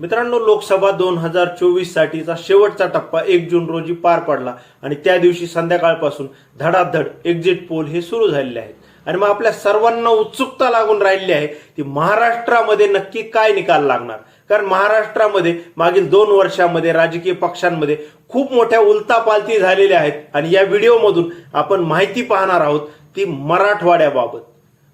मित्रांनो लोकसभा दोन हजार चोवीस साठीचा शेवटचा टप्पा एक जून रोजी पार पडला आणि त्या दिवशी संध्याकाळपासून धडाधड एक्झिट पोल हे सुरू झालेले आहेत. आणि मग आपल्या सर्वांना उत्सुकता लागून राहिली आहे की महाराष्ट्रामध्ये नक्की काय निकाल लागणार. कारण महाराष्ट्रामध्ये मागील दोन वर्षामध्ये राजकीय पक्षांमध्ये खूप मोठ्या उलतापालती झालेल्या आहेत आणि या व्हिडिओमधून आपण माहिती पाहणार आहोत ती मराठवाड्याबाबत.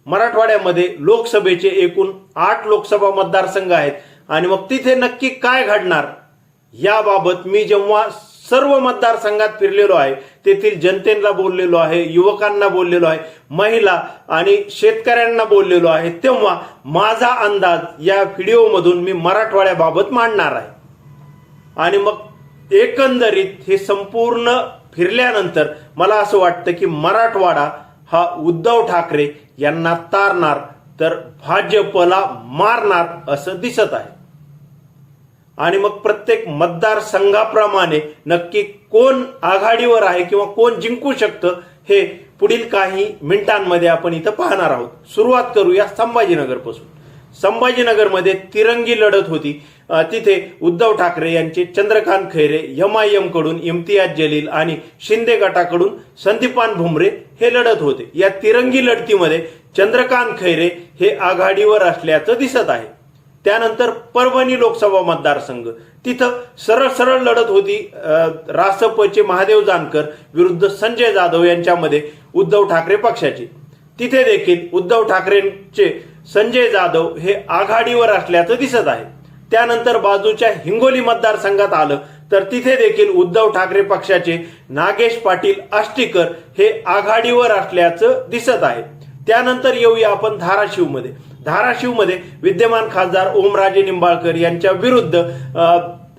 मराठवाड्यामध्ये लोकसभेचे एकूण आठ लोकसभा मतदारसंघ आहेत. आणि मग तिथे नक्की काय घडणार याबाबत मी जेव्हा सर्व मतदारसंघात फिरलेलो आहे तेथील जनतेला बोललेलो आहे युवकांना बोललेलो आहे महिला आणि शेतकऱ्यांना बोललेलो आहे तेव्हा माझा अंदाज या व्हिडिओमधून मी मराठवाड्याबाबत मांडणार आहे. आणि मग एकंदरीत हे संपूर्ण फिरल्यानंतर मला असं वाटतं की मराठवाडा हा उद्धव ठाकरे यांना तारणार तर भाजपला मारणार असं दिसत आहे. आणि मग प्रत्येक मतदारसंघाप्रमाणे नक्की कोण आघाडीवर आहे किंवा कोण जिंकू शकतं हे पुढील काही मिनिटांमध्ये आपण इथं पाहणार आहोत. सुरुवात करूया संभाजीनगरपासून. संभाजीनगरमध्ये तिरंगी लढत होती. तिथे उद्धव ठाकरे यांचे चंद्रकांत खैरे एम आय एमकडून इम्तियाज जलील आणि शिंदे गटाकडून संदीपान भुमरे हे लढत होते. या तिरंगी लढतीमध्ये चंद्रकांत खैरे हे आघाडीवर असल्याचं दिसत आहे. त्यानंतर परभणी लोकसभा मतदारसंघ. तिथं सरळ सरळ लढत होती रासपचे महादेव जानकर विरुद्ध संजय जाधव यांच्यामध्ये उद्धव ठाकरे पक्षाची. तिथे देखील उद्धव ठाकरेंचे संजय जाधव हे आघाडीवर असल्याचं दिसत आहे. त्यानंतर बाजूच्या हिंगोली मतदारसंघात आलं तर तिथे देखील उद्धव ठाकरे पक्षाचे नागेश पाटील आष्टीकर हे आघाडीवर असल्याचं दिसत आहे. त्यानंतर येऊया आपण धाराशिवमध्ये. धाराशिवमध्ये विद्यमान खासदार ओमराजे निंबाळकर यांच्या विरुद्ध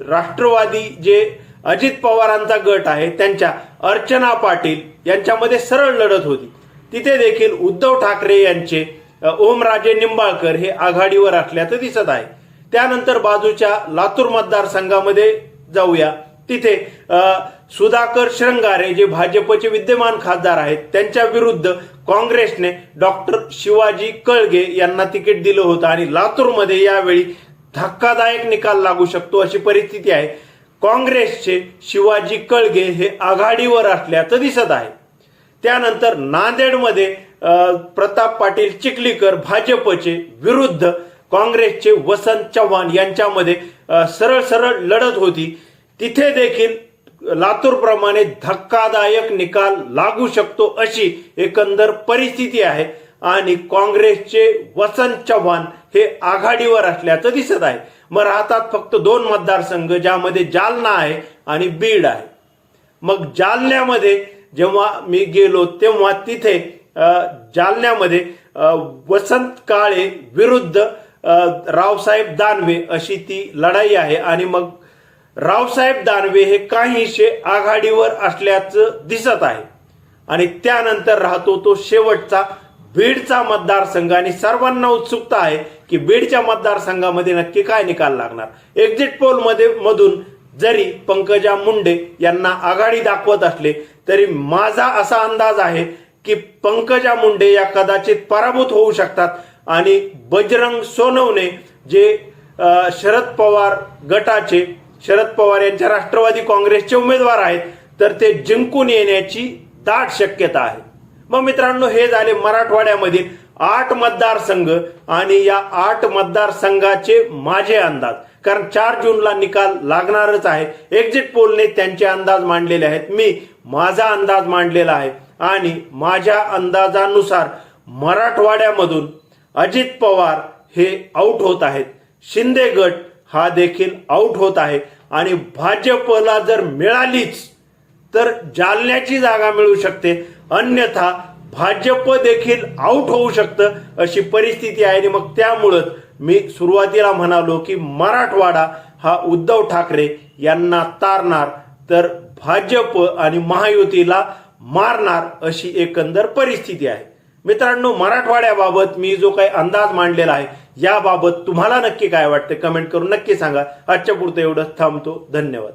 राष्ट्रवादी जे अजित पवारांचा गट आहे त्यांच्या अर्चना पाटील यांच्यामध्ये सरळ लढत होती. तिथे देखील उद्धव ठाकरे यांचे ओमराजे निंबाळकर हे आघाडीवर असल्याचं दिसत आहे. त्यानंतर बाजूच्या लातूर मतदारसंघामध्ये जाऊया. तिथे सुधाकर श्रंगारे जे भाजपचे विद्यमान खासदार आहेत त्यांच्या विरुद्ध काँग्रेसने डॉक्टर शिवाजी कळगे यांना तिकीट दिलं होतं. आणि लातूरमध्ये यावेळी धक्कादायक निकाल लागू शकतो अशी परिस्थिती आहे. काँग्रेसचे शिवाजी कळगे हे आघाडीवर असल्याचं दिसत आहे. त्यानंतर नांदेडमध्ये प्रताप पाटील चिखलीकर भाजपचे विरुद्ध काँग्रेसचे वसंत चव्हाण यांच्यामध्ये सरळ सरळ लढत होती. तिथे देखील लातूरप्रमाणे धक्कादायक निकाल लागू शकतो अशी एकंदर परिस्थिती आहे. आणि काँग्रेसचे वसंत चव्हाण हे आघाडीवर असल्याचं दिसत आहे. मग राहतात फक्त दोन मतदारसंघ ज्यामध्ये जालना आहे आणि बीड आहे. मग जालन्यामध्ये जेव्हा मी गेलो तेव्हा तिथे जालन्यामध्ये वसंत काळे विरुद्ध रावसाहेब दानवे अशी ती लढाई आहे. आणि मग रावसाहेब दानवे हे काहीशे आघाडीवर असल्याचं दिसत आहे. आणि त्यानंतर राहतो तो शेवटचा बीडचा मतदारसंघ आणि सर्वांना उत्सुकता आहे की बीडच्या मतदारसंघामध्ये नक्की काय निकाल लागणार. एक्झिट पोलमध्ये मधून जरी पंकजा मुंडे यांना आघाडी दाखवत असले तरी माझा असा अंदाज आहे की पंकजा मुंडे या कदाचित पराभूत होऊ शकतात. आणि बजरंग सोनवणे जे शरद पवार गटाचे शरद पवार यांच्या राष्ट्रवादी काँग्रेसचे उमेदवार आहेत तर ते जिंकून येण्याची दाट शक्यता आहे. मग मित्रांनो हे झाले मराठवाड्यामधील आठ मतदारसंघ आणि या आठ मतदारसंघाचे माझे अंदाज. कारण चार जूनला निकाल लागणारच आहे. एक्झिट पोलने त्यांचे अंदाज मांडलेले आहेत. मी माझा अंदाज मांडलेला आहे. आणि माझ्या अंदाजानुसार मराठवाड्यामधून अजित पवार हे आउट होत आहेत. शिंदे गट हा देखील आऊट होत आहे. आणि भाजपला जर मिळालीच तर जालन्याची जागा मिळू शकते. अन्यथा भाजप देखील आऊट होऊ शकतं अशी परिस्थिती आहे. आणि मग त्यामुळंच मी सुरुवातीला म्हणालो की मराठवाडा हा उद्धव ठाकरे यांना तारणार तर भाजप आणि महायुतीला मारणार अशी एकंदर परिस्थिती आहे. मित्रांनो मराठवाड्याबाबत मी जो काही अंदाज मांडलेला आहे याबाबत तुम्हाला नक्की काय वाटतं? कमेंट करून नक्की सांगा. आजच्या पुरतं एवढं थांबतो. धन्यवाद.